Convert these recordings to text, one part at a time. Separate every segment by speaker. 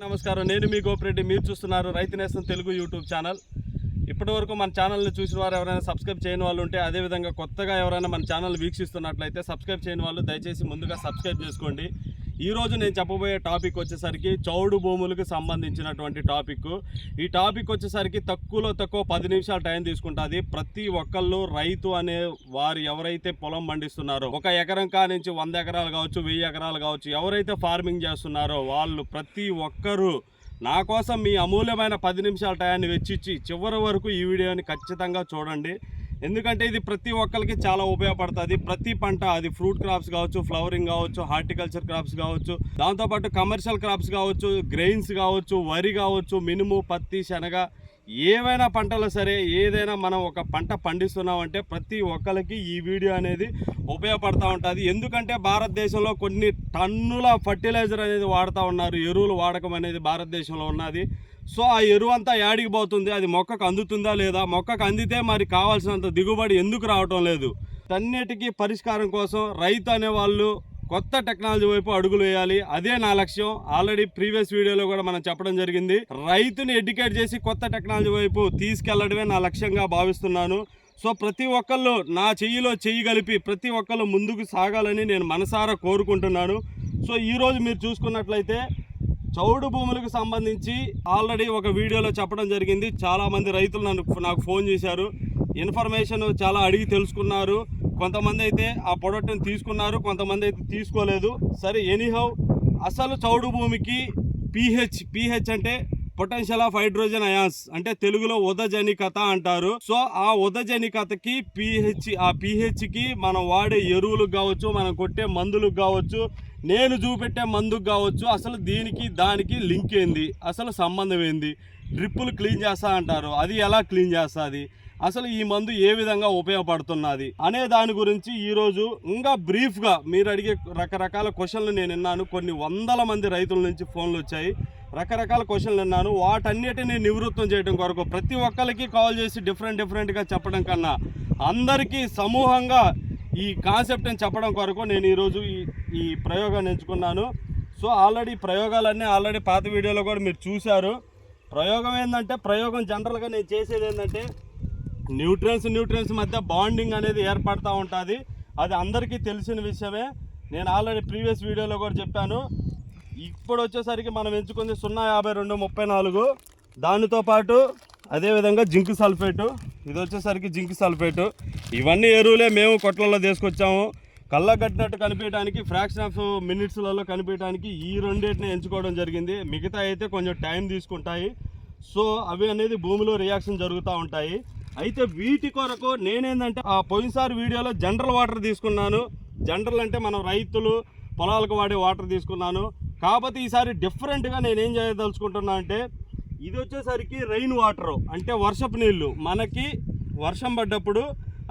Speaker 1: నమస్కారం. నేను మీ గోపిరెడ్డి మీరు చూస్తున్నారు రైతు నేస్తం తెలుగు యూట్యూబ్ ఛానల్. ఇప్పటివరకు మన ఛానల్ని చూసిన వారు ఎవరైనా సబ్స్క్రైబ్ చేయని వాళ్ళు ఉంటే అదేవిధంగా కొత్తగా ఎవరైనా మన ఛానల్ వీక్షిస్తున్నట్లయితే సబ్స్క్రైబ్ చేయని వాళ్ళు దయచేసి ముందుగా సబ్స్క్రైబ్ చేసుకోండి. ఈ రోజు నేను చెప్పబోయే టాపిక్ వచ్చేసరికి చౌడు భూములకు సంబంధించినటువంటి టాపిక్. ఈ టాపిక్ వచ్చేసరికి తక్కువలో తక్కువ పది నిమిషాలు టైం తీసుకుంటుంది. ప్రతి ఒక్కళ్ళు రైతు అనే వారు ఎవరైతే పొలం పండిస్తున్నారో ఒక ఎకరం కా నుంచి వంద ఎకరాలు కావచ్చు వెయ్యి ఎకరాలు కావచ్చు ఎవరైతే ఫార్మింగ్ చేస్తున్నారో వాళ్ళు ప్రతి ఒక్కరూ నా కోసం మీ అమూల్యమైన పది నిమిషాల టయాన్ని వెచ్చిచ్చి చివరి వరకు ఈ వీడియోని ఖచ్చితంగా చూడండి. ఎందుకంటే ఇది ప్రతి ఒక్కరికి చాలా ఉపయోగపడుతుంది. ప్రతి పంట అది ఫ్రూట్ క్రాప్స్ కావచ్చు ఫ్లవరింగ్ కావచ్చు హార్టికల్చర్ క్రాప్స్ కావచ్చు దాంతోపాటు కమర్షియల్ క్రాప్స్ కావచ్చు గ్రెయిన్స్ కావచ్చు వరి కావచ్చు మినుము పత్తి శనగ ఏవైనా పంటలు సరే ఏదైనా మనం ఒక పంట పండిస్తున్నామంటే ప్రతి ఒక్కరికి ఈ వీడియో అనేది ఉపయోగపడతా ఉంటుంది. ఎందుకంటే భారతదేశంలో కొన్ని టన్నుల ఫర్టిలైజర్ అనేది వాడుతూ ఉన్నారు. ఎరువులు వాడకం అనేది భారతదేశంలో ఉన్నది. సో ఆ ఎరువు అంతా యాడికి పోతుంది? అది మొక్కకు అందుతుందా లేదా? మొక్కకు అందితే మరి కావాల్సినంత దిగుబడి ఎందుకు రావటం లేదు? అన్నిటికీ పరిష్కారం కోసం రైతు అనే వాళ్ళు కొత్త టెక్నాలజీ వైపు అడుగులు వేయాలి. అదే నా లక్ష్యం. ఆల్రెడీ ప్రీవియస్ వీడియోలో కూడా మనం చెప్పడం జరిగింది. రైతుని ఎడ్యుకేట్ చేసి కొత్త టెక్నాలజీ వైపు తీసుకెళ్ళడమే నా లక్ష్యంగా భావిస్తున్నాను. సో ప్రతి ఒక్కళ్ళు నా చెయ్యిలో చెయ్యి కలిపి ప్రతి ఒక్కళ్ళు ముందుకు సాగాలని నేను మనసారా కోరుకుంటున్నాను. సో ఈరోజు మీరు చూసుకున్నట్లయితే చౌడు భూములకు సంబంధించి ఆల్రెడీ ఒక వీడియోలో చెప్పడం జరిగింది. చాలా మంది రైతులు నన్ను నాకు ఫోన్ చేశారు. ఇన్ఫర్మేషన్ చాలా అడిగి తెలుసుకున్నారు. కొంతమంది అయితే ఆ ప్రొడక్ట్ని తీసుకున్నారు. కొంతమంది అయితే తీసుకోలేదు. సరే ఎనీహౌ అసలు చౌడు భూమికి పీహెచ్ పీహెచ్ అంటే పొటెన్షియల్ ఆఫ్ హైడ్రోజన్ అయాన్స్ అంటే తెలుగులో ఉదజనికత అంటారు. సో ఆ ఉదజనికతకి పీహెచ్ ఆ పిహెచ్కి మనం వాడే ఎరువులకు కావచ్చు మనం కొట్టే మందులకు కావచ్చు నేను చూపెట్టే మందుకు కావచ్చు అసలు దీనికి దానికి లింక్ ఏంది? అసలు సంబంధం ఏంది? డ్రిప్పులు క్లీన్ చేస్తా అంటారు. అది ఎలా క్లీన్ చేస్తుంది? అసలు ఈ మందు ఏ విధంగా ఉపయోగపడుతున్నది? అనే దాని గురించి ఈరోజు ఇంకా బ్రీఫ్గా మీరు అడిగే రకరకాల క్వశ్చన్లు నేను విన్నాను. కొన్ని వందల మంది రైతుల నుంచి ఫోన్లు వచ్చాయి. రకరకాల క్వశ్చన్లు విన్నాను. వాటన్నిటిని నివృత్తం చేయడం కొరకు ప్రతి ఒక్కరికి కాల్ చేసి డిఫరెంట్ డిఫరెంట్గా చెప్పడం కన్నా అందరికీ సమూహంగా ఈ కాన్సెప్ట్ అని చెప్పడం కొరకు నేను ఈరోజు ఈ ఈ ప్రయోగాన్ని ఎంచుకున్నాను. సో ఆల్రెడీ ప్రయోగాలన్నీ ఆల్రెడీ పాత వీడియోలో కూడా మీరు చూశారు. ప్రయోగం ఏంటంటే ప్రయోగం జనరల్గా నేను చేసేది ఏంటంటే న్యూట్రియన్స్ న్యూట్రియన్స్ మధ్య బాండింగ్ అనేది ఏర్పడుతూ ఉంటుంది. అది అందరికీ తెలిసిన విషయమే. నేను ఆల్రెడీ ప్రీవియస్ వీడియోలో కూడా చెప్పాను. ఇప్పుడు వచ్చేసరికి మనం ఎంచుకుంది సున్నా యాభై రెండు ముప్పై నాలుగు. దానితో పాటు అదేవిధంగా జింక్ సల్ఫేటు. ఇది వచ్చేసరికి జింక్ సల్ఫేట్. ఇవన్నీ ఎరువులే మేము కొట్లలో తీసుకొచ్చాము. కళ్ళ కట్టినట్టు కనిపించడానికి ఫ్రాక్షన్ ఆఫ్ మినిట్స్లలో కనిపించడానికి ఈ రెండింటిని ఎంచుకోవడం జరిగింది. మిగతా అయితే కొంచెం టైం తీసుకుంటాయి. సో అవి అనేది భూమిలో రియాక్షన్ జరుగుతూ ఉంటాయి. అయితే వీటి కొరకు నేనేందంటే ఆ పోయినసారి వీడియోలో జనరల్ వాటర్ తీసుకున్నాను. జనరల్ అంటే మనం రైతులు పొలాలకు వాడే వాటర్ తీసుకున్నాను. కాకపోతే ఈసారి డిఫరెంట్గా నేనేం చేయదలుచుకుంటున్నా అంటే ఇది వచ్చేసరికి రెయిన్ వాటర్ అంటే వర్షపు నీళ్ళు. మనకి వర్షం పడ్డప్పుడు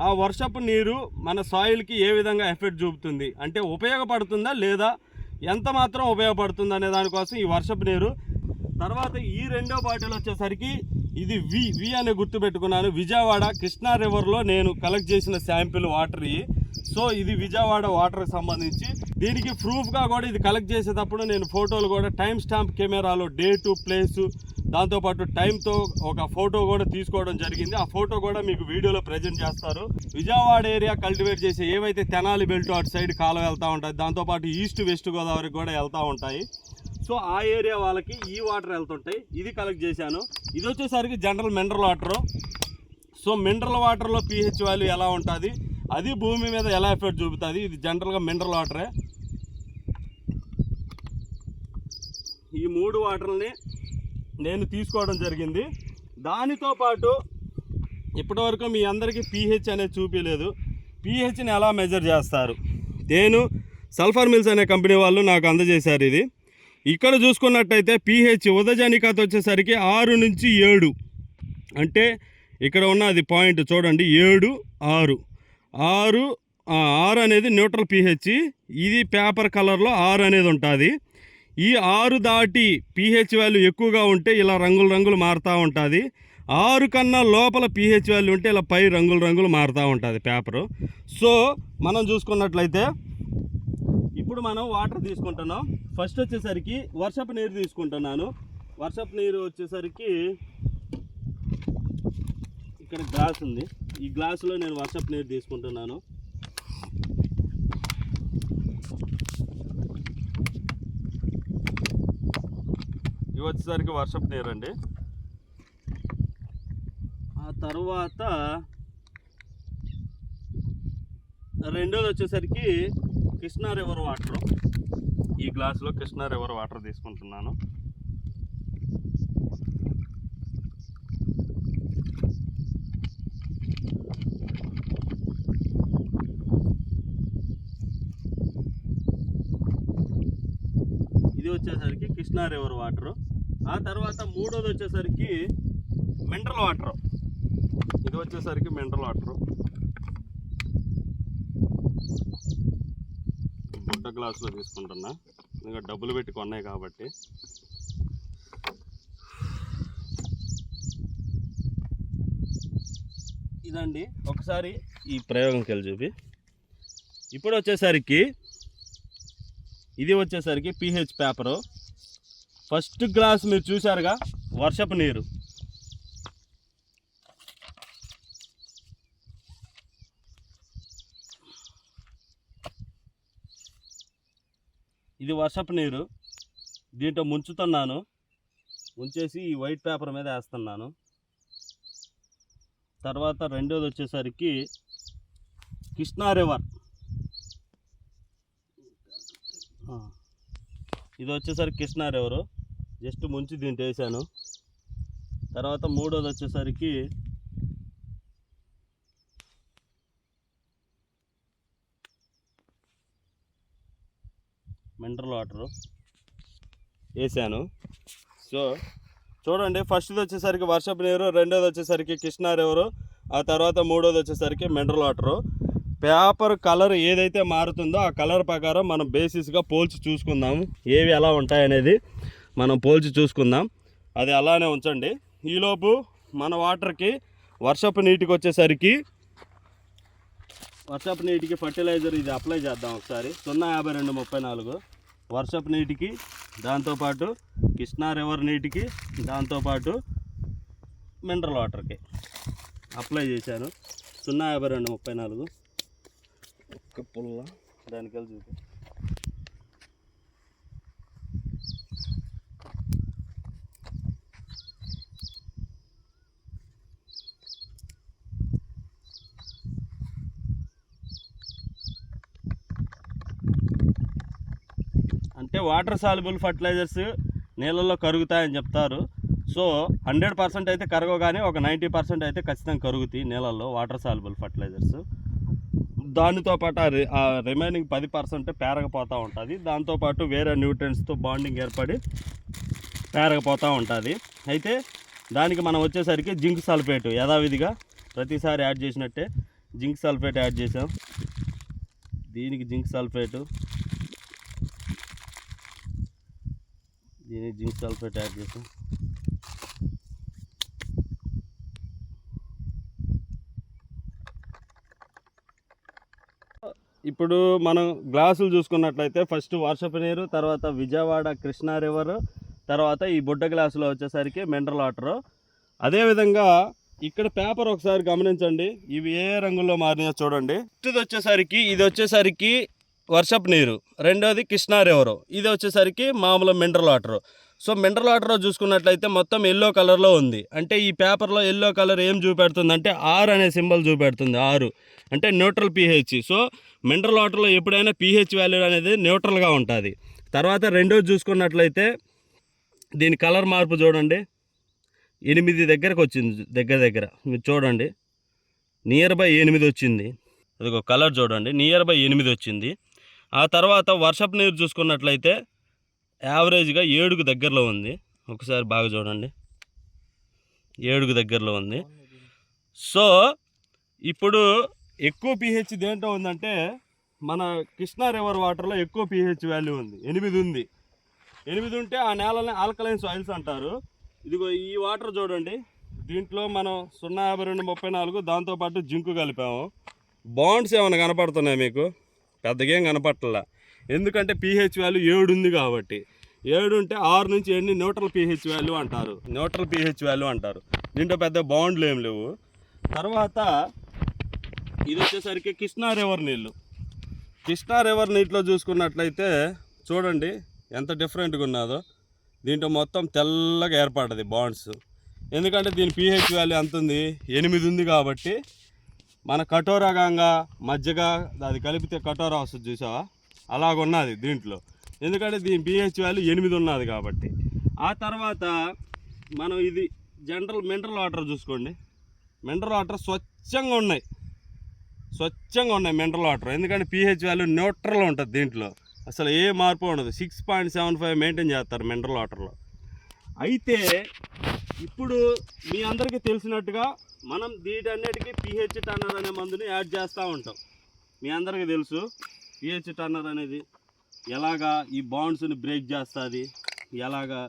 Speaker 1: ఆ వర్షపు నీరు మన సాయిల్కి ఏ విధంగా ఎఫెక్ట్ చూపుతుంది? అంటే ఉపయోగపడుతుందా లేదా? ఎంత మాత్రం ఉపయోగపడుతుంది అనే దానికోసం ఈ వర్షపు నీరు. తర్వాత ఈ రెండో బాటిల్ వచ్చేసరికి ఇది వి వి అనే గుర్తు పెట్టుకున్నాను విజయవాడ కృష్ణా రివర్లో నేను కలెక్ట్ చేసిన శాంపిల్ వాటర్ ఇవి సో ఇది విజయవాడ వాటర్కి సంబంధించి. దీనికి ప్రూఫ్గా కూడా ఇది కలెక్ట్ చేసేటప్పుడు నేను ఫోటోలు కూడా టైం స్టాంప్ కెమెరాలో డేటు ప్లేసు దాంతోపాటు టైంతో ఒక ఫోటో కూడా తీసుకోవడం జరిగింది. ఆ ఫోటో కూడా మీకు వీడియోలో ప్రజెంట్ చేస్తారు. విజయవాడ ఏరియా కల్టివేట్ చేసే ఏవైతే తెనాలి బెల్ట్ అటు సైడ్ కాలువ వెళ్తూ ఉంటుంది దాంతోపాటు ఈస్ట్ వెస్ట్ గోదావరికి కూడా వెళ్తూ ఉంటాయి. సో ఆ ఏరియా వాళ్ళకి ఈ వాటర్ వెళ్తుంటాయి. ఇది కలెక్ట్ చేశాను. ఇది వచ్చేసరికి general mineral water. So mineral వాటర్లో పీహెచ్ వాల్యూ ఎలా ఉంటుంది? అది భూమి మీద ఎలా ఎఫెక్ట్ చూపుతుంది? ఇది జనరల్గా మినరల్ వాటరే. ఈ మూడు వాటర్ని నేను తీసుకోవడం జరిగింది. దానితో పాటు ఇప్పటివరకు మీ అందరికీ పీహెచ్ అనేది చూపించలేదు పీహెచ్ని ఎలా మెజర్ చేస్తారు? నేను సల్ఫర్ మిల్స్ అనే కంపెనీ వాళ్ళు నాకు అందజేశారు ఇది. ఇక్కడ చూసుకున్నట్టయితే పీహెచ్ ఉదజనికత వచ్చేసరికి ఆరు నుంచి ఏడు. అంటే ఇక్కడ ఉన్న అది పాయింట్ చూడండి ఏడు ఆరు. ఆరు ఆరు అనేది న్యూట్రల్ పీహెచ్. ఇది పేపర్ కలర్లో ఆరు అనేది ఉంటుంది. ఈ ఆరు దాటి పీహెచ్ వాల్యూ ఎక్కువగా ఉంటే ఇలా రంగులు రంగులు మారుతూ ఉంటుంది. ఆరు కన్నా లోపల పీహెచ్ వాల్యూ ఉంటే ఇలా పై రంగులు రంగులు మారుతూ ఉంటుంది పేపరు. సో మనం చూసుకున్నట్లయితే ఇప్పుడు ఇప్పుడు మనం వాటర్ తీసుకుంటున్నాం. ఫస్ట్ వచ్చేసరికి వర్షపు నీరు తీసుకుంటున్నాను. వర్షపు నీరు వచ్చేసరికి ఇక్కడ గ్లాస్ ఉంది. ఈ గ్లాసులో నేను వర్షపు నీరు తీసుకుంటున్నాను. ఇవి వచ్చేసరికి వర్షపు నీరు అండి ఆ తర్వాత రెండోది వచ్చేసరికి కృష్ణా రివర్ వాటర్. ఈ గ్లాసులో కృష్ణా రివర్ వాటర్ తీసుకుంటున్నాను. ఇది వచ్చేసరికి కృష్ణా రివర్ వాటర్. ఆ తర్వాత మూడోది వచ్చేసరికి మినరల్ వాటర్. ఇది వచ్చేసరికి మినరల్ వాటర్. బుట్ట గ్లాసులో తీసుకుంటున్నా. ఇంకా డబ్బులు పెట్టి కొన్నాయి కాబట్టి. ఇదండి ఒకసారి ఈ ప్రయోగంకి వెళ్ళి చూపి. ఇప్పుడు వచ్చేసరికి ఇది వచ్చేసరికి పిహెచ్ పేపరు. ఫస్ట్ గ్లాస్ మీరు చూసారుగా వర్షపు నీరు. ఇది వర్షపు నీరు. దీంట్లో ముంచుతున్నాను. ముంచేసి ఈ వైట్ పేపర్ మీద వేస్తున్నాను. తర్వాత రెండోది వచ్చేసరికి కృష్ణా రివర్. ఇది వచ్చేసరికి కృష్ణా రివరు జస్ట్ ముంచి దీంట్లో వేసాను. తర్వాత మూడోది వచ్చేసరికి మినరల్ వాటరు వేసాను. సో చూడండి ఫస్ట్ది వచ్చేసరికి వర్షపు నీరు రెండోది వచ్చేసరికి కృష్ణా రివరు ఆ తర్వాత మూడోది వచ్చేసరికి మినరల్ వాటరు. పేపర్ కలర్ ఏదైతే మారుతుందో ఆ కలర్ ప్రకారం మనం బేసిస్గా పోల్చి చూసుకుందాం. ఏవి ఎలా ఉంటాయనేది మనం పోల్చి చూసుకుందాం. అది అలానే ఉంచండి. ఈలోపు మన వాటర్కి వర్షపు నీటికి వచ్చేసరికి వర్షపు నీటికి ఫర్టిలైజర్ ఇది అప్లై చేద్దాం ఒకసారి. సున్నా యాభై రెండు ముప్పై నాలుగు. వర్షపు నీటికి దాంతోపాటు కృష్ణా రివర్ నీటికి దాంతోపాటు మినరల్ వాటర్కి అప్లై చేశాను. సున్నా యాభై రెండు ముప్పై నాలుగు. ఒక్క పుల్ల దానికి వెళ్ళి చూపి. అంటే వాటర్ సాల్యుబుల్ ఫర్టిలైజర్స్ నీళ్ళల్లో కరుగుతాయని చెప్తారు. సో హండ్రెడ్ పర్సెంట్ అయితే కరగవు కానీ ఒక నైంటీ పర్సెంట్ అయితే ఖచ్చితంగా కరుగుతాయి నీళ్ళల్లో వాటర్ సాల్యుబుల్ ఫర్టిలైజర్స్. దానితో పాటు ఆ రిమైనింగ్ పది పర్సెంట్ పేరకపోతూ ఉంటుంది. దాంతోపాటు వేరే న్యూట్రియన్స్తో బాండింగ్ ఏర్పడి పేరకపోతూ ఉంటుంది. అయితే దానికి మనం వచ్చేసరికి జింక్ సల్ఫేట్ యథావిధిగా ప్రతిసారి యాడ్ చేసినట్టే జింక్ సల్ఫేట్ యాడ్ చేసాం. దీనికి జింక్ సల్ఫేటు. దీనికి జింక్ సల్ఫేట్ యాడ్ చేసాం. ఇప్పుడు మనం గ్లాసులు చూసుకున్నట్లయితే ఫస్ట్ వర్షపు నీరు తర్వాత విజయవాడ కృష్ణా రివర్ తర్వాత ఈ బుడ్డ గ్లాసులో వచ్చేసరికి మినరల్ వాటర్. అదేవిధంగా ఇక్కడ పేపర్ ఒకసారి గమనించండి. ఇవి ఏ రంగుల్లో మారినాయో చూడండి. ఇది వచ్చేసరికి ఇది వచ్చేసరికి వర్షపు నీరు రెండోది కృష్ణా రివర్. ఇది వచ్చేసరికి మామూలు mineral water. So mineral water చూసుకున్నట్లయితే మొత్తం ఎల్లో కలర్లో ఉంది. అంటే ఈ పేపర్లో ఎల్లో కలర్ ఏం చూపెడుతుంది అంటే ఆర్ అనే సింబల్ చూపెడుతుంది ఆరు. అంటే న్యూట్రల్ పీహెచ్. సో మినరల్ వాటర్లో ఎప్పుడైనా పీహెచ్ వాల్యూ అనేది న్యూట్రల్గా ఉంటుంది. తర్వాత రెండోది చూసుకున్నట్లయితే దీని కలర్ మార్పు చూడండి. ఎనిమిది దగ్గరకు వచ్చింది దగ్గర దగ్గర. మీరు చూడండి. నియర్ బై ఎనిమిది వచ్చింది. అదిగో కలర్ చూడండి. నియర్ బై ఎనిమిది వచ్చింది. ఆ తర్వాత వర్షపు నీరు చూసుకున్నట్లయితే యావరేజ్గా ఏడుకు దగ్గరలో ఉంది. ఒకసారి బాగా చూడండి. ఏడుకు దగ్గరలో ఉంది. సో ఇప్పుడు ఎక్కువ పిహెచ్ దేంట్లో ఉందంటే మన కృష్ణా రివర్ వాటర్లో ఎక్కువ పిహెచ్ వాల్యూ ఉంది. ఎనిమిది ఉంది. ఎనిమిది ఉంటే ఆ నేలని ఆల్కలైన్ సాయిల్స్ అంటారు. ఇదిగో ఈ వాటర్ చూడండి. దీంట్లో మనం సున్నా యాభై రెండు ముప్పై నాలుగు దాంతోపాటు జింకు కలిపాము. బాండ్స్ ఏమైనా కనపడుతున్నాయి మీకు? పెద్దగా ఏం కనపట్టలే ఎందుకంటే పీహెచ్ వాల్యూ ఏడు ఉంది కాబట్టి. ఏడు ఉంటే ఆరు నుంచి ఎన్ని న్యూట్రల్ పీహెచ్ వాల్యూ అంటారు. న్యూట్రల్ పీహెచ్ వాల్యూ అంటారు. దీంట్లో పెద్ద బాండ్లు ఏం లేవు. తర్వాత ఇది వచ్చేసరికి కృష్ణా రివర్ నీళ్ళు కృష్ణా రివర్ నీటిలో చూసుకున్నట్లయితే చూడండి ఎంత డిఫరెంట్గా ఉన్నదో. దీంట్లో మొత్తం తెల్లగా ఏర్పడ్డది బాండ్స్. ఎందుకంటే దీని పీహెచ్ వాల్యూ ఎంత ఉంది? ఎనిమిది ఉంది కాబట్టి మన కటోరా మజ్జిగ అది కలిపితే కటోరా వస్తుంది చూసావా? అలాగున్నది దీంట్లో. ఎందుకంటే దీని పిహెచ్ వాల్యూ ఎనిమిది ఉన్నది కాబట్టి. ఆ తర్వాత మనం ఇది జనరల్ మినరల్ వాటర్ చూసుకోండి. మినరల్ వాటర్ స్వచ్ఛంగా ఉన్నాయి. స్వచ్ఛంగా ఉన్నాయి మినరల్ వాటర్ ఎందుకంటే పిహెచ్ వాల్యూ న్యూట్రల్ ఉంటుంది దీంట్లో. అసలు ఏ మార్పు ఉండదు. Six point seven five maintain చేస్తారు మినరల్ వాటర్లో అయితే ఇప్పుడు మీ అందరికీ తెలిసినట్టుగా మనం వీటన్నిటికీ పిహెచ్ టన్నర్ అనే మందుని యాడ్ చేస్తూ ఉంటాం. మీ అందరికీ తెలుసు. పిహెచ్ టర్నర్ అనేది ఎలాగా ఈ బాండ్స్ని బ్రేక్ చేస్తుంది ఎలాగా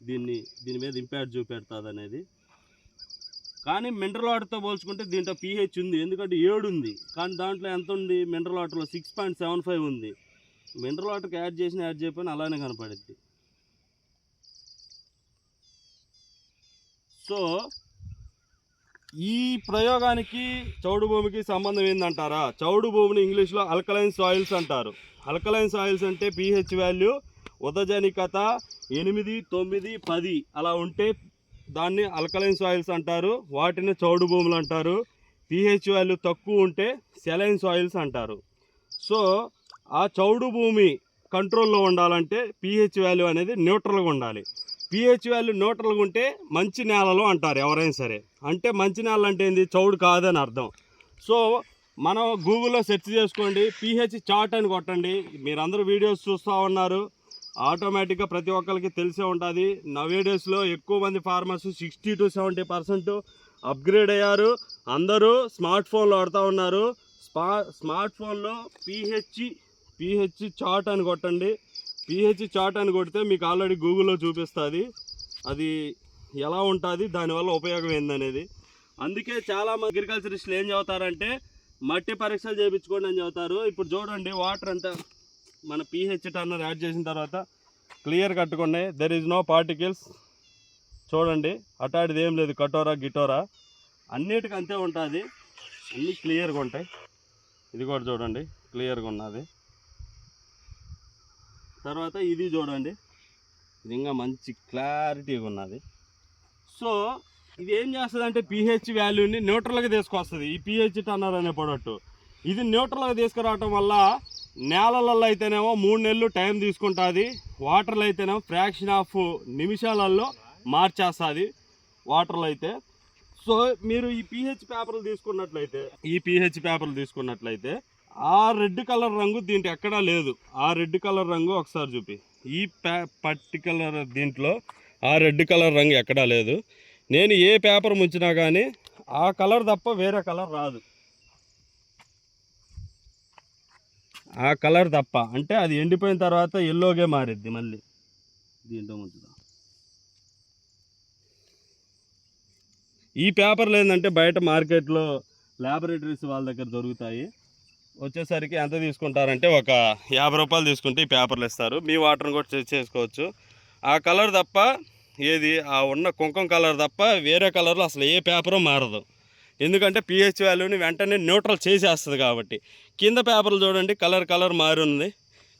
Speaker 1: దీన్ని దీని మీద ఇంపాక్ట్ చూపెడుతుంది అనేది కానీ మినరల్ వాటర్తో పోల్చుకుంటే దీంట్లో పీహెచ్ ఉంది ఎందుకంటే ఏడు ఉంది. కానీ దాంట్లో ఎంత ఉంది? మినరల్ వాటర్లో సిక్స్ పాయింట్ సెవెన్ ఫైవ్ ఉంది. మినరల్ వాటర్కి యాడ్ చేసిన యాడ్ చేయకపోయినా అలానే కనపడుద్ది. సో ఈ ప్రయోగానికి చౌడు భూమికి సంబంధం ఏందంటారా? చౌడు భూమిని ఇంగ్లీష్లో అల్కలైన్ సాయిల్స్ అంటారు. అల్కలైన్ సాయిల్స్ అంటే పీహెచ్ వాల్యూ ఉదజనికత ఎనిమిది తొమ్మిది పది అలా ఉంటే దాన్ని అల్కలైన్ సాయిల్స్ అంటారు. వాటిని చౌడు భూములు అంటారు. పీహెచ్ వాల్యూ తక్కువ ఉంటే సెలైన్ సాయిల్స్ అంటారు. సో ఆ చౌడు భూమి కంట్రోల్లో ఉండాలంటే పీహెచ్ వాల్యూ అనేది న్యూట్రల్గా ఉండాలి. పీహెచ్ వాల్యూ న్యూట్రల్గా ఉంటే మంచి నేలలు అంటారు ఎవరైనా సరే. అంటే మంచి నేలలు అంటే ఏంది? చౌడు కాదని అర్థం. సో మనం గూగుల్లో సెర్చ్ చేసుకోండి. పిహెచ్ చార్ట్ అని కొట్టండి. మీరందరూ వీడియోస్ చూస్తూ ఉన్నారు. ఆటోమేటిక్గా ప్రతి ఒక్కరికి తెలిసే ఉంటుంది. నవేడేస్లో ఎక్కువ మంది farmers sixty to seventy percent upgrade అయ్యారు. అందరూ స్మార్ట్ ఫోన్లు వాడుతూ ఉన్నారు. స్మా స్మార్ట్ ఫోన్లో పీహెచ్ పిహెచ్ చార్ట్ అని కొట్టండి. పిహెచ్ చాట్ అని కొడితే మీకు ఆల్రెడీ గూగుల్లో చూపిస్తుంది. అది ఎలా ఉంటుంది దానివల్ల ఉపయోగం ఏందనేది. అందుకే చాలామంది అగ్రికల్చరిస్టులు ఏం చదువుతారంటే మట్టి పరీక్షలు చేయించుకోండి అని చెబుతారు ఇప్పుడు చూడండి వాటర్ అంతా మన పిహెచ్ టర్నర్ యాడ్ చేసిన తర్వాత క్లియర్ కట్టుకోండి దెర్ ఈజ్ నో పార్టికల్స్ చూడండి అటాడిది ఏం లేదు కటోరా గిటోరా. అన్నిటికీ అంతే ఉంటుంది. అన్నీ క్లియర్గా ఉంటాయి. ఇది కూడా చూడండి క్లియర్గా ఉన్నది. తర్వాత ఇది చూడండి. ఇది ఇంకా మంచి క్లారిటీగా ఉన్నది. సో ఇది ఏం చేస్తుంది అంటే పిహెచ్ వాల్యూని న్యూట్రల్గా తీసుకొస్తుంది. ఈ పిహెచ్ టన్నర్ అనే ప్రొడక్ట్ ఇది న్యూట్రల్గా తీసుకురావటం వల్ల నేలలలో అయితేనేమో మూడు నెలలు టైం తీసుకుంటుంది. వాటర్లో అయితేనేమో ఫ్రాక్షన్ ఆఫ్ నిమిషాలలో మార్చేస్తుంది వాటర్లో అయితే. సో మీరు ఈ పిహెచ్ పేపర్లు తీసుకున్నట్లయితే ఈ పిహెచ్ పేపర్లు తీసుకున్నట్లయితే ఆ రెడ్ కలర్ రంగు దీంట్లో ఎక్కడా లేదు. ఆ రెడ్ కలర్ రంగు ఒకసారి చూపి. ఈ పే పర్టికులర్ దీంట్లో ఆ రెడ్ కలర్ రంగు ఎక్కడా లేదు. నేను ఏ పేపర్ ముంచినా కానీ ఆ కలర్ తప్ప వేరే కలర్ రాదు. ఆ కలర్ తప్ప. అంటే అది ఎండిపోయిన తర్వాత ఎల్లోగే మారిద్ది మళ్ళీ. దీంట్లో ముంచుదాం. ఈ పేపర్లు ఏంటంటే బయట మార్కెట్లో ల్యాబొరేటరీస్ వాళ్ళ దగ్గర దొరుకుతాయి. వచ్చేసరికి ఎంత తీసుకుంటారంటే ఒక యాభై రూపాయలు తీసుకుంటే ఈ పేపర్లు ఇస్తారు. మీ వాటర్ని కూడా చెక్ చేసుకోవచ్చు. ఆ కలర్ తప్ప ఏది? ఆ ఉన్న కుంకుమ కలర్ తప్ప వేరే కలర్లో అసలు ఏ పేపరు మారదు. ఎందుకంటే పిహెచ్ వాల్యూని వెంటనే న్యూట్రల్ చేసేస్తుంది కాబట్టి. కింద పేపర్లు చూడండి కలర్ కలర్ మారి ఉంది.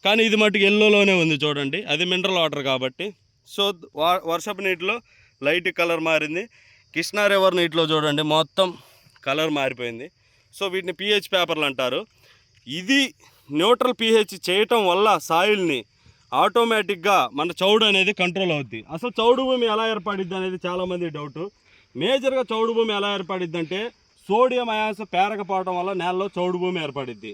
Speaker 1: కానీ ఇది మటుకు ఎల్లోలోనే ఉంది చూడండి. అది మినరల్ వాటర్ కాబట్టి. సో వా- వర్షపు నీటిలో లైట్ కలర్ మారింది. కృష్ణా రివర్ నీటిలో చూడండి మొత్తం కలర్ మారిపోయింది. సో వీటిని పిహెచ్ పేపర్లు అంటారు. ఇది న్యూట్రల్ పిహెచ్ చేయటం వల్ల సాయిల్ని ఆటోమేటిక్గా మన చౌడు అనేది కంట్రోల్ అవుద్ది. అసలు చౌడు భూమి ఎలా ఏర్పడిద్ది అనేది చాలామంది డౌట్ మేజర్గా చౌడు భూమి ఎలా ఏర్పడిద్ది అంటే సోడియం అయాన్స్ పేరకపోవడం వల్ల నేలలో చౌడు భూమి ఏర్పడిద్ది.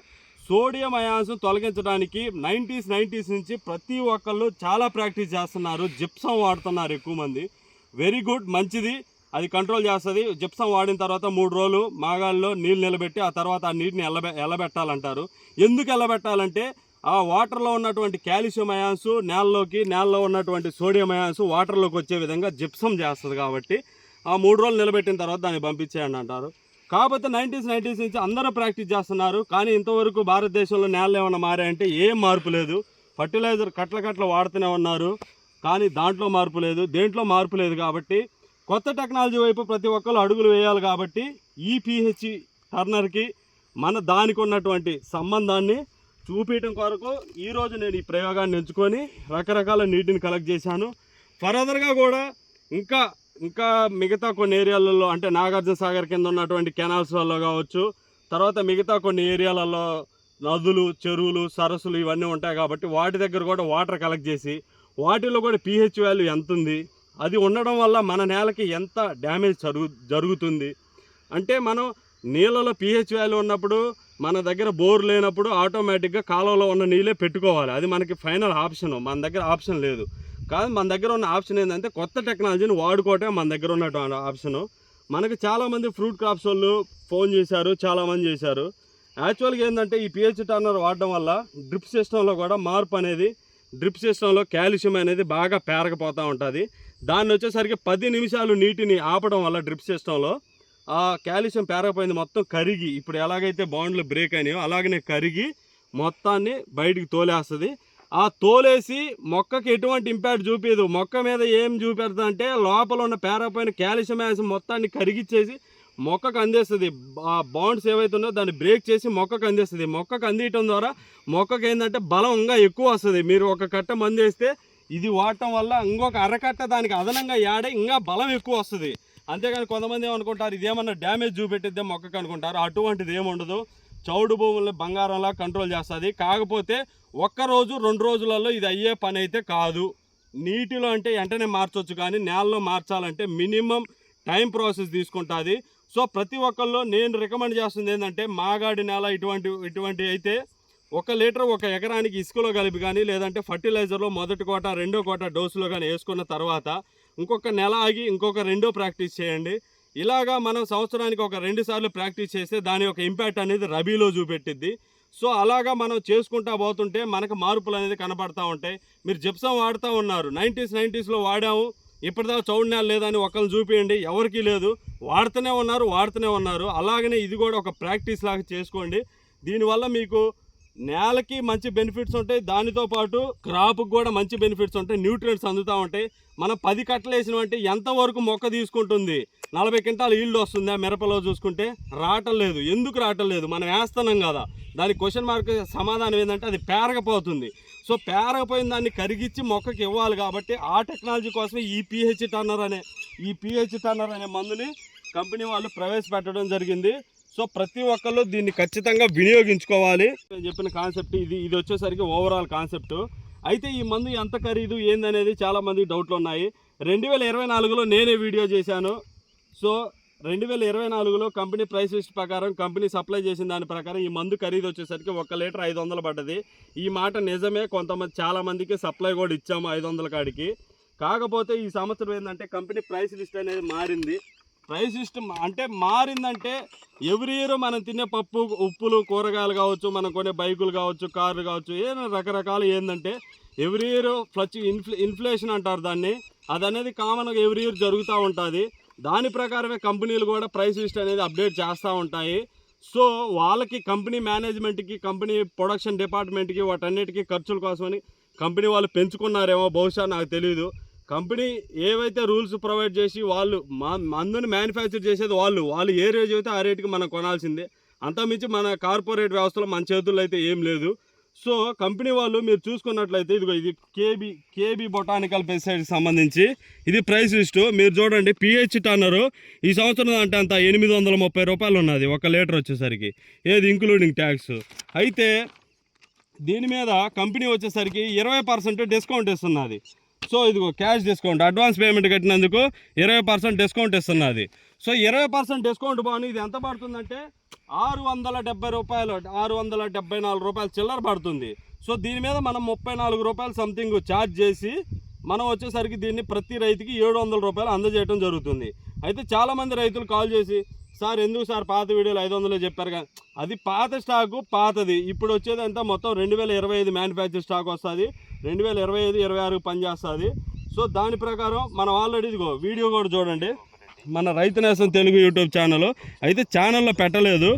Speaker 1: సోడియం అయాన్స్ తొలగించడానికి నైంటీస్ నైంటీస్ నుంచి ప్రతి ఒక్కళ్ళు చాలా ప్రాక్టీస్ చేస్తున్నారు. జిప్సం వాడుతున్నారు ఎక్కువ మంది. వెరీ గుడ్ మంచిది. అది కంట్రోల్ చేస్తుంది. జిప్సం వాడిన తర్వాత మూడు రోజులు మాగాల్లో నీళ్ళు నిలబెట్టి ఆ తర్వాత ఆ నీటిని ఎల్లబె ఎల్లబెట్టాలంటారు. ఎందుకు ఎల్లబెట్టాలంటే ఆ వాటర్లో ఉన్నటువంటి కాల్షియం అయాన్స్ నేలలోకి నేలలో ఉన్నటువంటి సోడియం అయాన్స్ వాటర్లోకి వచ్చే విధంగా జిప్సం చేస్తుంది కాబట్టి ఆ మూడు రోజులు నిలబెట్టిన తర్వాత దాన్ని పంపించేయండి అంటారు. కాకపోతే నైంటీస్ నైంటీస్ నుంచి అందరూ ప్రాక్టీస్ చేస్తున్నారు. కానీ ఇంతవరకు భారతదేశంలో నేలలు ఏమైనా మారాయంటే ఏం మార్పు లేదు. ఫర్టిలైజర్ కట్ల కట్ల వాడుతూనే ఉన్నారు. కానీ దాంట్లో మార్పు లేదు. దేంట్లో మార్పు లేదు కాబట్టి కొత్త టెక్నాలజీ వైపు ప్రతి ఒక్కరు అడుగులు వేయాలి కాబట్టి ఈ పిహెచ్ టర్నర్కి మన దానికి ఉన్నటువంటి సంబంధాన్ని చూపించడం కొరకు ఈరోజు నేను ఈ ప్రయోగాన్ని ఎంచుకొని రకరకాల నీటిని కలెక్ట్ చేశాను. ఫర్దర్గా కూడా ఇంకా ఇంకా మిగతా కొన్ని ఏరియాలలో అంటే నాగార్జున సాగర్ కింద ఉన్నటువంటి కెనాల్స్లలో కావచ్చు తర్వాత మిగతా కొన్ని ఏరియాలలో నదులు చెరువులు సరస్సులు ఇవన్నీ ఉంటాయి కాబట్టి వాటి దగ్గర కూడా వాటర్ కలెక్ట్ చేసి వాటిలో కూడా పీహెచ్ వాల్యూ ఎంత ఉంది అది ఉండడం వల్ల మన నేలకి ఎంత డ్యామేజ్ జరుగు జరుగుతుంది? అంటే మనం నీళ్ళలో పీహెచ్ వాల్యూ ఉన్నప్పుడు మన దగ్గర బోర్ లేనప్పుడు ఆటోమేటిక్గా కాలువలో ఉన్న నీళ్ళే పెట్టుకోవాలి. అది మనకి ఫైనల్ ఆప్షన్. మన దగ్గర ఆప్షన్ లేదు. కాదు మన దగ్గర ఉన్న ఆప్షన్ ఏంటంటే కొత్త టెక్నాలజీని వాడుకోవటం మన దగ్గర ఉన్నటువంటి ఆప్షను. మనకి చాలామంది ఫ్రూట్ క్రాప్స్ వాళ్ళు ఫోన్ చేశారు చాలామంది చేశారు. యాక్చువల్గా ఏంటంటే ఈ పిహెచ్ టర్నర్ వాడడం వల్ల డ్రిప్ సిస్టంలో కూడా మార్పు అనేది డ్రిప్ సిస్టంలో కాల్షియం అనేది బాగా పేరకపోతూ ఉంటుంది. దాన్ని వచ్చేసరికి పది నిమిషాలు నీటిని ఆపడం వల్ల డ్రిప్ సిస్టంలో ఆ కాల్షియం పేరకపోయింది మొత్తం కరిగి. ఇప్పుడు ఎలాగైతే బాండ్లు బ్రేక్ అయినాయో అలాగనే కరిగి మొత్తాన్ని బయటికి తోలేస్తుంది. ఆ తోలేసి మొక్కకి ఎటువంటి ఇంపాక్ట్ చూపించదు మొక్క మీద ఏం చూపెడతా అంటే లోపల ఉన్న పేరపోయిన కాల్షియం యాన్స్ మొత్తాన్ని కరిగిచ్చేసి మొక్కకు అందేస్తుంది. ఆ బాండ్స్ ఏవైతే ఉన్నాయో దాన్ని బ్రేక్ చేసి మొక్కకు అందేస్తుంది. మొక్కకు అందియటం ద్వారా మొక్కకు ఏంటంటే బలంగా ఎక్కువ వస్తుంది. మీరు ఒక కట్ట మందేస్తే ఇది వాడటం వల్ల ఇంకొక అరకట్ట దానికి అదనంగా యాడే ఇంకా బలం ఎక్కువ వస్తుంది. అంతేగాని కొంతమంది ఏమనుకుంటారు ఇదేమన్నా డ్యామేజ్ చూపెట్టిద్దే మొక్కకు అనుకుంటారు. అటువంటిది ఏముండదు. చౌడు భూముల్ని బంగారంలా కంట్రోల్ చేస్తుంది. కాకపోతే ఒక్క రోజు రెండు రోజులలో ఇది అయ్యే పని అయితే కాదు. నీటిలో అంటే వెంటనే మార్చొచ్చు కానీ నేలలో మార్చాలంటే మినిమం టైం ప్రాసెస్ తీసుకుంటుంది. సో ప్రతి ఒక్కళ్ళు నేను రికమెండ్ చేస్తుంది ఏంటంటే మాగాడి నేల ఇటువంటి ఇటువంటి అయితే ఒక లీటర్ ఒక ఎకరానికి ఇసుకలో కలిపి కానీ లేదంటే ఫర్టిలైజర్లో మొదటి కోట రెండో కోట డోసులో కానీ వేసుకున్న తర్వాత ఇంకొక నెల ఆగి ఇంకొక రెండో ప్రాక్టీస్ చేయండి. ఇలాగా మనం సంవత్సరానికి ఒక రెండు సార్లు ప్రాక్టీస్ చేస్తే దాని యొక్క ఇంపాక్ట్ అనేది రబీలో చూపెట్టిద్ది. సో అలాగా మనం చేసుకుంటా పోతుంటే మనకు మార్పులు అనేది కనపడతా ఉంటాయి. మీరు జిప్సం వాడుతూ ఉన్నారు. నైంటీస్ నైంటీస్లో వాడాము. ఇప్పటిదాకా చౌడు నెల లేదని ఒకళ్ళు చూపించండి ఎవరికీ లేదు. వాడుతూనే ఉన్నారు వాడుతూనే ఉన్నారు. అలాగనే ఇది కూడా ఒక ప్రాక్టీస్ లాగా చేసుకోండి. దీనివల్ల మీకు నేలకి మంచి బెనిఫిట్స్ ఉంటాయి. దానితో పాటు క్రాప్కి కూడా మంచి బెనిఫిట్స్ ఉంటాయి. న్యూట్రియంట్స్ అందుతూ ఉంటాయి. మనం పది కట్టలు వేసినామంటే ఎంతవరకు మొక్క తీసుకుంటుంది? నలభై క్వింటాలు ఈల్డ్ వస్తుందా మిరపలో చూసుకుంటే? రావటం లేదు. ఎందుకు రావటం లేదు? మనం వేస్తున్నాం కదా. దాని క్వశ్చన్ మార్క్ సమాధానం ఏంటంటే అది పేరకపోతుంది. సో పేరకపోయిన దాన్ని కరిగించి మొక్కకి ఇవ్వాలి కాబట్టి ఆ టెక్నాలజీ కోసమే ఈ పిహెచ్ టర్నర్ అనే ఈ పిహెచ్ టర్నర్ అనే మందుని కంపెనీ వాళ్ళు ప్రవేశపెట్టడం జరిగింది. సో ప్రతి ఒక్కళ్ళు దీన్ని ఖచ్చితంగా వినియోగించుకోవాలి. నేను చెప్పిన కాన్సెప్ట్ ఇది ఇది వచ్చేసరికి ఓవరాల్ కాన్సెప్ట్ అయితే ఈ మందు ఎంత ఖరీదు ఏందనేది చాలా మంది డౌట్లు ఉన్నాయి. రెండు వేల ఇరవై నాలుగులో నేనే వీడియో చేశాను. సో రెండు వేల ఇరవై నాలుగులో కంపెనీ ప్రైస్ లిస్ట్ ప్రకారం కంపెనీ సప్లై చేసిన దాని ప్రకారం ఈ మందు ఖరీదు వచ్చేసరికి ఒక లీటర్ ఐదు వందలు పడ్డది. ఈ మాట నిజమే కొంతమంది చాలా మందికి సప్లై కూడా ఇచ్చాము ఐదు వందల కాడికి. కాకపోతే ఈ సంవత్సరం ఏంటంటే కంపెనీ ప్రైస్ లిస్ట్ అనేది మారింది. ప్రైస్ సిస్టమ్ అంటే మారిందంటే ఎవ్రీ ఇయర్ మనం తినే పప్పు ఉప్పులు కూరగాయలు కావచ్చు మనం కొనే బైకులు కావచ్చు కార్లు కావచ్చు ఏదైనా రకరకాలు ఏంటంటే ఎవ్రీ ఇయర్ ఫ్లచ్ ఇన్ఫ్లే ఇన్ఫ్లేషన్ అంటారు దాన్ని. అది అనేది కామన్గా ఎవ్రీ ఇయర్ జరుగుతూ ఉంటుంది. దాని ప్రకారమే కంపెనీలు కూడా ప్రైస్ లిస్ట్ అనేది అప్డేట్ చేస్తూ ఉంటాయి. సో వాళ్ళకి కంపెనీ మేనేజ్మెంట్కి కంపెనీ ప్రొడక్షన్ డిపార్ట్మెంట్కి వాటన్నిటికీ ఖర్చుల కోసమని కంపెనీ వాళ్ళు పెంచుకున్నారేమో బహుశా నాకు తెలియదు కంపెనీ ఏవైతే రూల్స్ ప్రొవైడ్ చేసి వాళ్ళు మా మందుని మ్యానుఫ్యాక్చర్ చేసేది వాళ్ళు వాళ్ళు ఏ రేట్ అయితే ఆ రేటుకి మనం కొనాల్సిందే. అంతమించి మన కార్పొరేట్ వ్యవస్థలో మన చేతుల్లో అయితే ఏం లేదు. సో కంపెనీ వాళ్ళు మీరు చూసుకున్నట్లయితే ఇదిగో ఇది కేబీ కేబీ బొటానికల్ పెస్టిసైడ్కి సంబంధించి ఇది ప్రైస్ లిస్టు. మీరు చూడండి పిహెచ్ టన్నరు ఈ సంవత్సరం అంటే అంత ఎనిమిది వందల ముప్పై రూపాయలు ఉన్నది ఒక లీటర్ వచ్చేసరికి ఏది ఇంక్లూడింగ్ ట్యాక్స్. అయితే దీని మీద కంపెనీ వచ్చేసరికి ఇరవై పర్సెంట్ డిస్కౌంట్ ఇస్తున్నది. సో ఇదిగో క్యాష్ డిస్కౌంట్. అడ్వాన్స్ పేమెంట్ కట్టినందుకు ఇరవై పర్సెంట్ డిస్కౌంట్ ఇస్తున్నది. సో ఇరవై పర్సెంట్ డిస్కౌంట్ బాగుంది ఇది. ఎంత పడుతుందంటే ఆరు వందల డెబ్బై రూపాయలు ఆరు వందల డెబ్బై నాలుగు రూపాయలు చిల్లర పడుతుంది. సో దీని మీద మనం ముప్పై నాలుగు రూపాయలు సంథింగ్ ఛార్జ్ చేసి మనం వచ్చేసరికి దీన్ని ప్రతి రైతుకి ఏడు వందల రూపాయలు అందజేయడం జరుగుతుంది. అయితే చాలామంది రైతులు కాల్ చేసి సార్ ఎందుకు సార్ పాత వీడియోలు ఐదు వందలు చెప్పారు కానీ అది పాత స్టాకు పాతది. ఇప్పుడు వచ్చేది అంతా మొత్తం రెండు వేల ఇరవై ఐదు మ్యానుఫ్యాక్చర్ స్టాక్ వస్తుంది. రెండు వేల ఇరవై ఐదు ఇరవై ఆరుకు పనిచేస్తుంది సో దాని ప్రకారం మనం ఆల్రెడీ ఇదిగో వీడియో కూడా చూడండి. మన రైతు నేసం తెలుగు యూట్యూబ్ ఛానల్ అయితే ఛానల్లో పెట్టలేదు.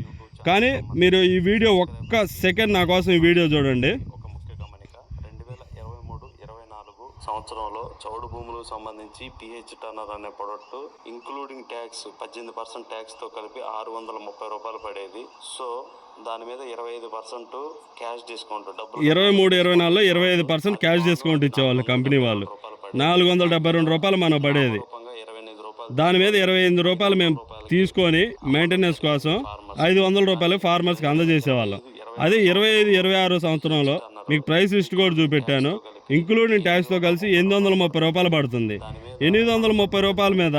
Speaker 1: కానీ మీరు ఈ వీడియో ఒక్క సెకండ్ నా కోసం ఈ వీడియో చూడండి
Speaker 2: ఒక ముఖ్య గమనిక రెండు వేల ఇరవై మూడు ఇరవై నాలుగు సంవత్సరంలో చౌడు భూములకు సంబంధించి పిహెచ్ టర్నర్ అనే ప్రొడక్ట్ ఇంక్లూడింగ్ ట్యాక్స్ పద్దెనిమిది పర్సెంట్ ట్యాక్స్తో కలిపి ఆరు వందల ముప్పై రూపాయలు పడేది. సో దాని మీద ఇరవై ఐదు పర్సెంట్ క్యాష్ డిస్కౌంట్ డబ్బులు
Speaker 1: ఇరవై మూడు ఇరవై నాలుగులో ఇరవై ఐదు పర్సెంట్ క్యాష్ డిస్కౌంట్ ఇచ్చేవాళ్ళు కంపెనీ వాళ్ళు. నాలుగు వందల డెబ్బై రెండు రూపాయలు మనం పడేది.
Speaker 2: ఇరవై ఎనిమిది రూపాయలు
Speaker 1: దాని మీద ఇరవై ఎనిమిది రూపాయలు మేము తీసుకొని మెయింటెనెన్స్ కోసం ఐదు వందల రూపాయలు ఫార్మర్స్కి అందజేసేవాళ్ళం. అదే ఇరవై ఐదు ఇరవై ఆరు సంవత్సరంలో మీకు ప్రైస్ లిస్ట్ కూడా చూపెట్టాను. ఇంక్లూడింగ్ ట్యాక్స్తో కలిసి ఎనిమిది వందల ముప్పై రూపాయలు పడుతుంది. ఎనిమిది వందల ముప్పై రూపాయల మీద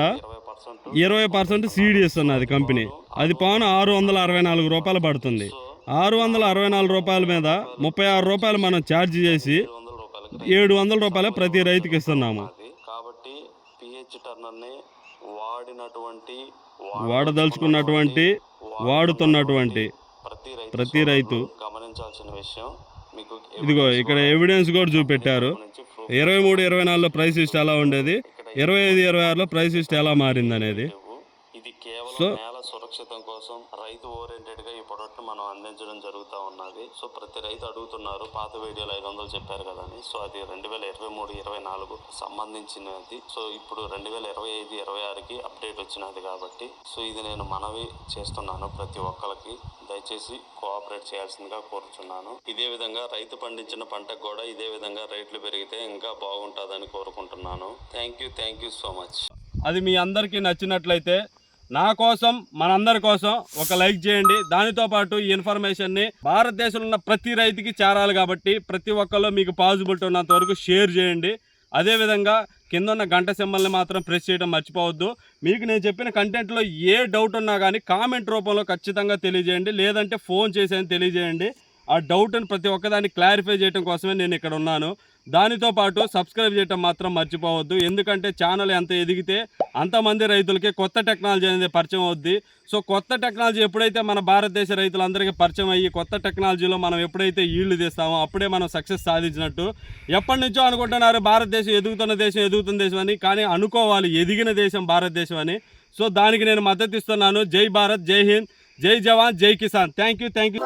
Speaker 2: ఇరవై పర్సెంట్
Speaker 1: సీడీఎస్ ఉన్నది కంపెనీ. అది పవన్ ఆరు వందల అరవై నాలుగు రూపాయలు పడుతుంది. ఆరు వందల అరవై నాలుగు రూపాయల మీద ముప్పై ఆరు రూపాయలు మనం ఛార్జ్ చేసి
Speaker 2: ఏడు వందల
Speaker 1: రూపాయలు ప్రతి రైతుకి ఇస్తున్నాము.
Speaker 2: అది కాబట్టి పిహెచ్ వాడినటువంటి
Speaker 1: వాడదలుచుకున్నటువంటి వాడుతున్నటువంటి
Speaker 2: ప్రతి రైతు
Speaker 1: ప్రతి రైతు
Speaker 2: గమనించాల్సిన విషయం.
Speaker 1: ఇదిగో ఇక్కడ ఎవిడెన్స్ కూడా చూపెట్టారు. ఇరవై మూడు ఇరవై నాలుగులో ప్రైస్ లిస్ట్ ఎలా ఉండేది? ఇరవై ఐదు ఇరవై ఆరులో ప్రైస్ లిస్ట్ ఎలా మారింది అనేది
Speaker 2: ఇది కేవలం నేల సురక్షితం కోసం రైతు ఓరియంటెడ్గా ఈ ప్రొడక్ట్ మనం అందించడం జరుగుతూ ఉన్నది. సో ప్రతి రైతు అడుగుతున్నారు పాత వీడియోలో ఐదు వందలు చెప్పారు కదా అని. సో అది రెండు వేల ఇరవై మూడు ఇరవై నాలుగు సంబంధించినది. సో ఇప్పుడు రెండు వేల ఇరవై ఐదు ఇరవై ఆరుకి అప్డేట్ వచ్చినది కాబట్టి. సో ఇది నేను మనవి చేస్తున్నాను ప్రతి ఒక్కరికి దయచేసి కోఆపరేట్ చేయాల్సిందిగా కోరుచున్నాను. ఇదే విధంగా రైతు పండించిన పంటకు కూడా ఇదే విధంగా రేట్లు పెరిగితే ఇంకా బాగుంటుందని కోరుకుంటున్నాను. Thank you thank you so much.
Speaker 1: అది మీ అందరికీ నచ్చినట్లయితే నా కోసం మనందరి కోసం ఒక లైక్ చేయండి. దానితో పాటు ఈ ఇన్ఫర్మేషన్ని భారతదేశంలో ఉన్న ప్రతి రైతుకి చేరాలి కాబట్టి ప్రతి ఒక్కళ్ళు మీకు పాజిబిలిటీ ఉన్నంత వరకు షేర్ చేయండి. అదేవిధంగా కింద ఉన్న గంట సింబల్ని మాత్రం ప్రెస్ చేయడం మర్చిపోవద్దు. మీకు నేను చెప్పిన కంటెంట్లో ఏ డౌట్ ఉన్నా కానీ కామెంట్ రూపంలో ఖచ్చితంగా తెలియజేయండి. లేదంటే ఫోన్ చేసేది తెలియజేయండి. ఆ డౌట్ని ప్రతి ఒక్కదాన్ని క్లారిఫై చేయడం కోసమే నేను ఇక్కడ ఉన్నాను. దానితో పాటు సబ్స్క్రైబ్ చేయటం మాత్రం మర్చిపోవద్దు. ఎందుకంటే ఛానల్ ఎంత ఎదిగితే అంతమంది రైతులకి కొత్త టెక్నాలజీ అనేది పరిచయం అవుద్ది. సో కొత్త టెక్నాలజీ ఎప్పుడైతే మన భారతదేశ రైతులందరికీ పరిచయం అయ్యి కొత్త టెక్నాలజీలో మనం ఎప్పుడైతే ఈళ్ళు తీస్తామో అప్పుడే మనం సక్సెస్ సాధించినట్టు. ఎప్పటి నుంచో అనుకుంటున్నారు భారతదేశం ఎదుగుతున్న దేశం ఎదుగుతున్న దేశం అని కానీ అనుకోవాలి ఎదిగిన దేశం భారతదేశం అని. సో దానికి నేను మద్దతు ఇస్తున్నాను. జై భారత్ జై హింద్ జై జవాన్ జై Kisan. Thank you thank you.